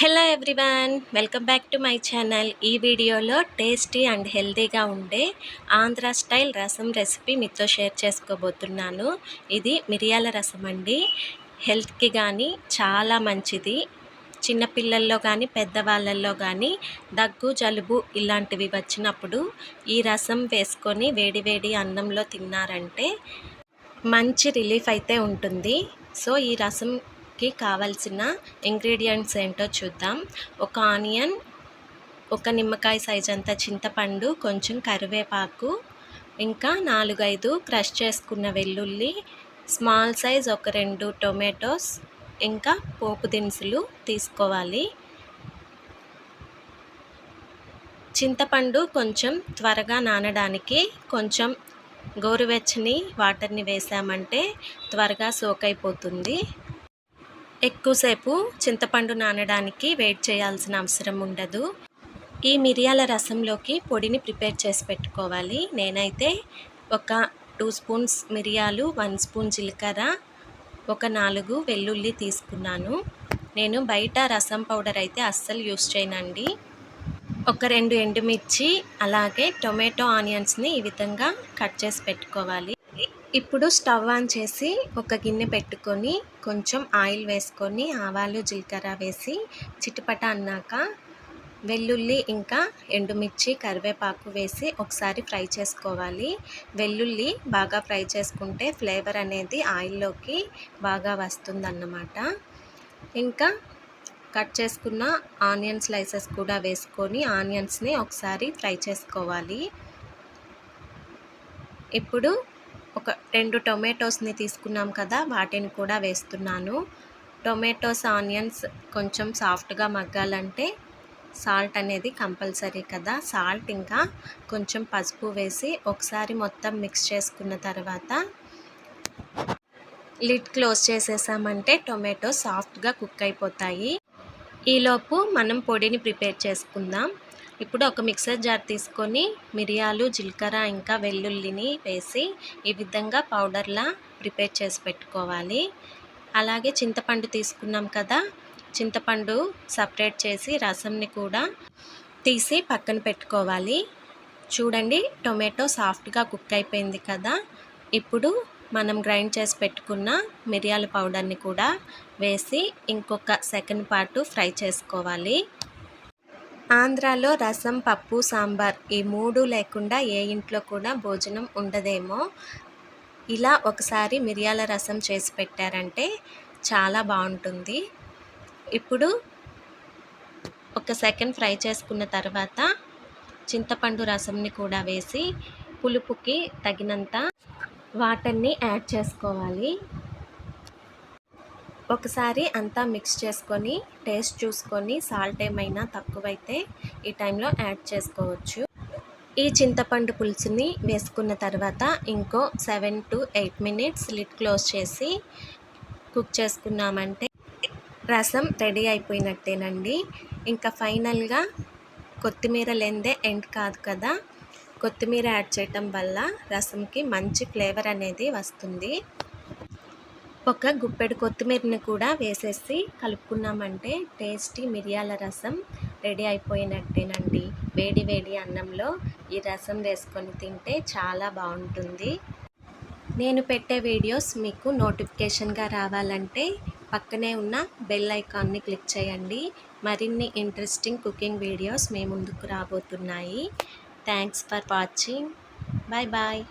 Hello everyone welcome back to my channel ఈ వీడియోలో tasty and హెల్తీగా ఉండే ఆంధ్ర స్టైల్ రసం రెసిపీ మీతో షేర్ చేసుకోబోతున్నాను. ఇది మిరియాల రసం అండి. హెల్త్కి కానీ చాలా మంచిది. చిన్నపిల్లల్లో కానీ పెద్దవాళ్ళల్లో కానీ దగ్గు జలుబు ఇలాంటివి వచ్చినప్పుడు ఈ రసం వేసుకొని వేడివేడి అన్నంలో తిన్నారంటే మంచి రిలీఫ్ అయితే ఉంటుంది. సో ఈ రసం రసంకి కావాల్సిన ఇంగ్రీడియంట్స్ ఏంటో చూద్దాం. ఒక ఆనియన్ ఒక నిమ్మకాయ సైజ్ అంత చింతపండు కొంచెం కరివేపాకు ఇంకా నాలుగైదు క్రష్ చేసుకున్న వెల్లుల్లి స్మాల్ సైజ్ ఒక రెండు టొమాటోస్ ఇంకా పోపు దినుసులు తీసుకోవాలి. చింతపండు కొంచెం త్వరగా నానడానికి కొంచెం గోరువెచ్చని వాటర్ని వేసామంటే త్వరగా సోక్ అయిపోతుంది ఎక్కువసేపు చింతపండు నానడానికి వెయిట్ చేయాల్సిన అవసరం ఉండదు. ఈ మిరియాల రసంలోకి పొడిని ప్రిపేర్ చేసి పెట్టుకోవాలి. నేనైతే ఒక టూ స్పూన్స్ మిరియాలు వన్ స్పూన్ జీలకర్ర ఒక నాలుగు వెల్లుల్లి తీసుకున్నాను. నేను బయట రసం పౌడర్ అయితే అస్సలు యూస్ చేయనండి. ఒక రెండు ఎండుమిర్చి అలాగే టొమాటో ఆనియన్స్ని ఈ విధంగా కట్ చేసి పెట్టుకోవాలి. ఇప్పుడు స్టవ్ ఆన్ చేసి ఒక గిన్నె పెట్టుకొని కొంచెం ఆయిల్ వేసుకొని ఆవాలు జీలకర్ర వేసి చిటపట అన్నాక వెల్లుల్లి ఇంకా ఎండుమిర్చి కరివేపాకు వేసి ఒకసారి ఫ్రై చేసుకోవాలి. వెల్లుల్లి బాగా ఫ్రై చేసుకుంటే ఫ్లేవర్ అనేది ఆయిల్లోకి బాగా వస్తుందన్నమాట. ఇంకా కట్ చేసుకున్న ఆనియన్ స్లైసెస్ కూడా వేసుకొని ఆనియన్స్ని ఒకసారి ఫ్రై చేసుకోవాలి. ఇప్పుడు ఒక రెండు టొమాటోస్ని తీసుకున్నాం కదా వాటిని కూడా వేస్తున్నాను. టొమాటోస్ ఆనియన్స్ కొంచెం సాఫ్ట్గా మగ్గాలంటే సాల్ట్ అనేది కంపల్సరీ కదా. సాల్ట్ ఇంకా కొంచెం పసుపు వేసి ఒకసారి మొత్తం మిక్స్ చేసుకున్న తర్వాత లిడ్ క్లోజ్ చేసేసామంటే టొమాటో సాఫ్ట్గా కుక్ అయిపోతాయి. ఈలోపు మనం పొడిని ప్రిపేర్ చేసుకుందాం. ఇప్పుడు ఒక మిక్సర్ జార్ తీసుకొని మిరియాలు జీలకర్ర ఇంకా వెల్లుల్లిని వేసి ఈ విధంగా పౌడర్లా ప్రిపేర్ చేసి పెట్టుకోవాలి. అలాగే చింతపండు తీసుకున్నాం కదా చింతపండు సపరేట్ చేసి రసంని కూడా తీసి పక్కన పెట్టుకోవాలి. చూడండి టొమాటో సాఫ్ట్గా కుక్ అయిపోయింది కదా. ఇప్పుడు మనం గ్రైండ్ చేసి పెట్టుకున్న మిరియాల పౌడర్ని కూడా వేసి ఇంకొక సెకండ్ పాటు ఫ్రై చేసుకోవాలి. ఆంధ్రాలో రసం పప్పు సాంబార్ ఈ మూడు లేకుండా ఏ ఇంట్లో కూడా భోజనం ఉండదేమో. ఇలా ఒకసారి మిరియాల రసం చేసి పెట్టారంటే చాలా బాగుంటుంది. ఇప్పుడు ఒక సెకండ్ ఫ్రై చేసుకున్న తర్వాత చింతపండు రసంని కూడా వేసి పులుపుకి తగినంత వాటర్ని యాడ్ చేసుకోవాలి. ఒకసారి అంతా మిక్స్ చేసుకొని టేస్ట్ చూసుకొని సాల్ట్ ఏమైనా తక్కువైతే ఈ టైంలో యాడ్ చేసుకోవచ్చు. ఈ చింతపండు పులుసుని వేసుకున్న తర్వాత ఇంకో seven to eight minutes lid close చేసి కుక్ చేసుకున్నామంటే రసం రెడీ అయిపోయినట్టేనండి. ఇంకా ఫైనల్గా కొత్తిమీర లేదే ఎండ్ కాదు కదా. కొత్తిమీర యాడ్ చేయటం వల్ల రసంకి మంచి ఫ్లేవర్ అనేది వస్తుంది. ఒక గుప్పెడు కొత్తిమీరని కూడా వేసేసి కలుపుకున్నామంటే టేస్టీ మిరియాల రసం రెడీ అయిపోయినట్టేనండి. వేడి వేడి అన్నంలో ఈ రసం వేసుకొని తింటే చాలా బాగుంటుంది. నేను పెట్టే వీడియోస్ మీకు నోటిఫికేషన్గా రావాలంటే పక్కనే ఉన్న బెల్ ఐకాన్ని క్లిక్ చేయండి. మరిన్ని ఇంట్రెస్టింగ్ కుకింగ్ వీడియోస్ మీ ముందుకు రాబోతున్నాయి. Thanks for watching. Bye bye.